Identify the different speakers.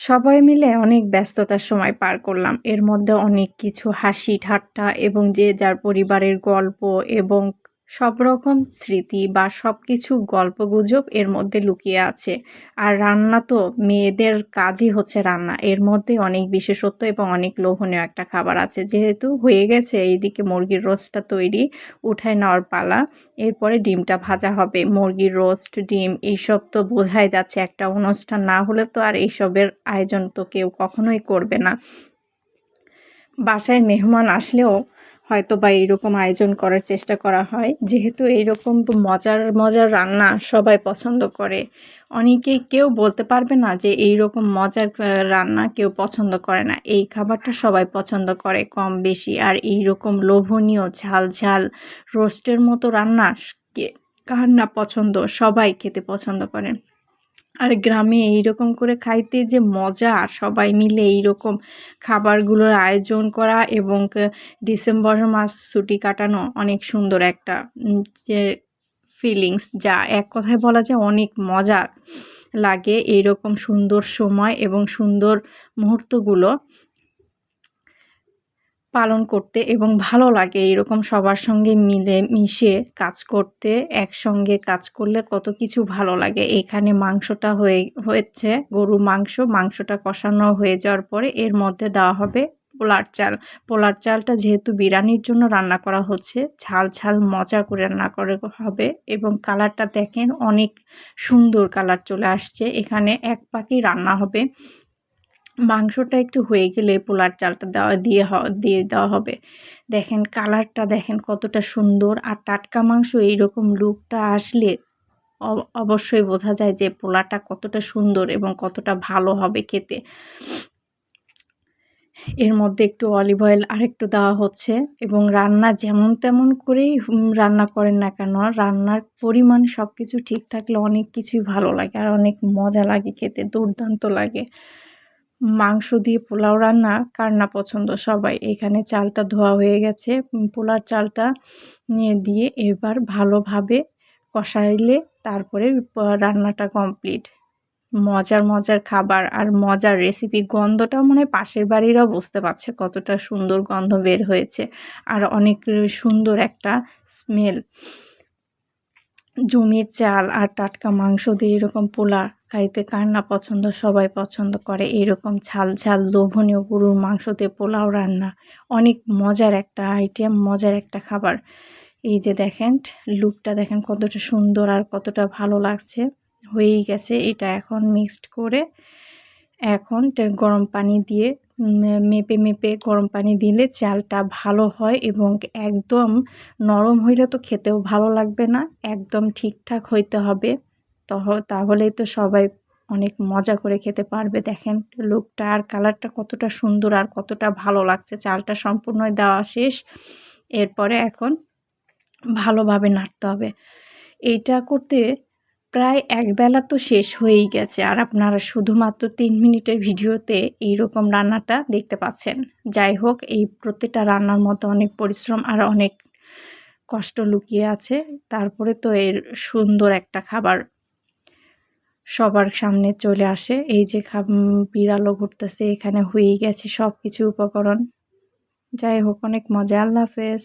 Speaker 1: সবাই মিলে অনেক ব্যস্ততার সময় পার করলাম। এর মধ্যে অনেক কিছু, হাসি, ঠাট্টা এবং যে যার পরিবারের গল্প এবং সব রকম স্মৃতি বা সবকিছু গল্পগুজব এর মধ্যে লুকিয়ে আছে। আর রান্না তো মেয়েদের কাজই হচ্ছে রান্না। এর মধ্যে অনেক বিশেষত্ব এবং অনেক লোভনীয় একটা খাবার আছে। যেহেতু হয়ে গেছে এইদিকে মুরগির রোস্টটা তৈরি, উঠায় নেওয়ার পালা। এরপরে ডিমটা ভাজা হবে। মুরগির রোস্ট, ডিম এইসব তো বোঝাই যাচ্ছে একটা অনুষ্ঠান না হলে তো আর এইসবের আয়োজন তো কেউ কখনোই করবে না। বাসায় মেহমান আসলেও হয়তো বা এইরকম আয়োজন করার চেষ্টা করা হয়। যেহেতু এইরকম মজার মজার রান্না সবাই পছন্দ করে, অনেকেই কেউ বলতে পারবে না যে এই রকম মজার রান্না কেউ পছন্দ করে না। এই খাবারটা সবাই পছন্দ করে কম বেশি। আর এই রকম লোভনীয় ঝাল ঝাল রোস্টের মতো রান্না কার না পছন্দ? সবাই খেতে পছন্দ করে। আর গ্রামে এইরকম করে খাইতে যে মজা, সবাই মিলে এইরকম খাবারগুলোর আয়োজন করা এবং ডিসেম্বর মাস ছুটি কাটানো অনেক সুন্দর একটা যে ফিলিংস যা এক কথায় বলা যায় অনেক মজার লাগে এইরকম সুন্দর সময় এবং সুন্দর মুহূর্তগুলো। পালন করতে এবং ভালো লাগে এরকম সবার সঙ্গে মিলে মিশে কাজ করতে, একসঙ্গে কাজ করলে কত কিছু ভালো লাগে। এখানে মাংসটা হয়ে, হয়েছে গরু মাংস, মাংসটা কষানো হয়ে যাওয়ার পরে এর মধ্যে দেওয়া হবে পোলার চাল। পোলার চালটা যেহেতু বিরিয়ানির জন্য রান্না করা হচ্ছে, ঝাল ঝাল মজা করে রান্না করে হবে এবং কালারটা দেখেন অনেক সুন্দর কালার চলে আসছে। এখানে এক পাখি রান্না হবে। মাংসটা একটু হয়ে গেলে পোলার চালটা দেওয়া, দিয়ে দিয়ে দেওয়া হবে। দেখেন কালারটা দেখেন কতটা সুন্দর। আর টাটকা মাংস এইরকম লুকটা আসলে অবশ্যই বোঝা যায় যে পোলাটা কতটা সুন্দর এবং কতটা ভালো হবে খেতে। এর মধ্যে একটু অলিভ অয়েল আরেকটু দেওয়া হচ্ছে এবং রান্না যেমন তেমন করেই রান্না করেন না কেন, রান্নার পরিমাণ সব কিছু ঠিক থাকলে অনেক কিছুই ভালো লাগে আর অনেক মজা লাগে খেতে, দুর্দান্ত লাগে। মাংস দিয়ে পোলাও রান্না কার না পছন্দ? সবাই। এখানে চালটা ধোয়া হয়ে গেছে। পোলার চালটা নিয়ে দিয়ে এবার ভালোভাবে কষাইলে তারপরে রান্নাটা কমপ্লিট। মজার মজার খাবার আর মজার রেসিপি গন্ধটা মনে হয় পাশের বাড়িরাও বুঝতে পারছে কতটা সুন্দর গন্ধ বের হয়েছে। আর অনেক সুন্দর একটা স্মেল জমির চাল আর টাটকা মাংস দিয়ে এরকম পোলা খাইতে কার না পছন্দ? সবাই পছন্দ করে। এরকম ঝাল ঝাল লোভনীয় গরুর মাংস দিয়ে পোলাও রান্না। অনেক মজার একটা আইটেম মজার একটা খাবার। এই যে দেখেন লুকটা দেখেন কতটা সুন্দর আর কতটা ভালো লাগছে। হয়েই গেছে। এটা এখন মিক্সড করে এখন গরম পানি দিয়ে মেপে মেপে গরম পানি দিলে চালটা ভালো হয় এবং একদম নরম হইলে তো খেতেও ভালো লাগবে না, একদম ঠিকঠাক হইতে হবে। তহ, তাহলেই তো সবাই অনেক মজা করে খেতে পারবে। দেখেন লুকটা আর কালারটা কতটা সুন্দর আর কতটা ভালো লাগছে। চালটা সম্পূর্ণ দেওয়া শেষ। এরপরে এখন ভালোভাবে নাড়তে হবে। এইটা করতে প্রায় একবেলা তো শেষ হয়েই গেছে আর আপনারা শুধুমাত্র তিন মিনিটের ভিডিওতে এই রকম রান্নাটা দেখতে পাচ্ছেন। যাই হোক, এই প্রত্যেকটা রান্নার মতো অনেক পরিশ্রম আর অনেক কষ্ট লুকিয়ে আছে। তারপরে তো এর সুন্দর একটা খাবার সবার সামনে চলে আসে। এই যে খাব বিড়ালও ঘুরতেছে, এখানে হয়েই গেছে সব কিছু উপকরণ। যাই হোক, অনেক মজা। আল্লাহ হাফেজ।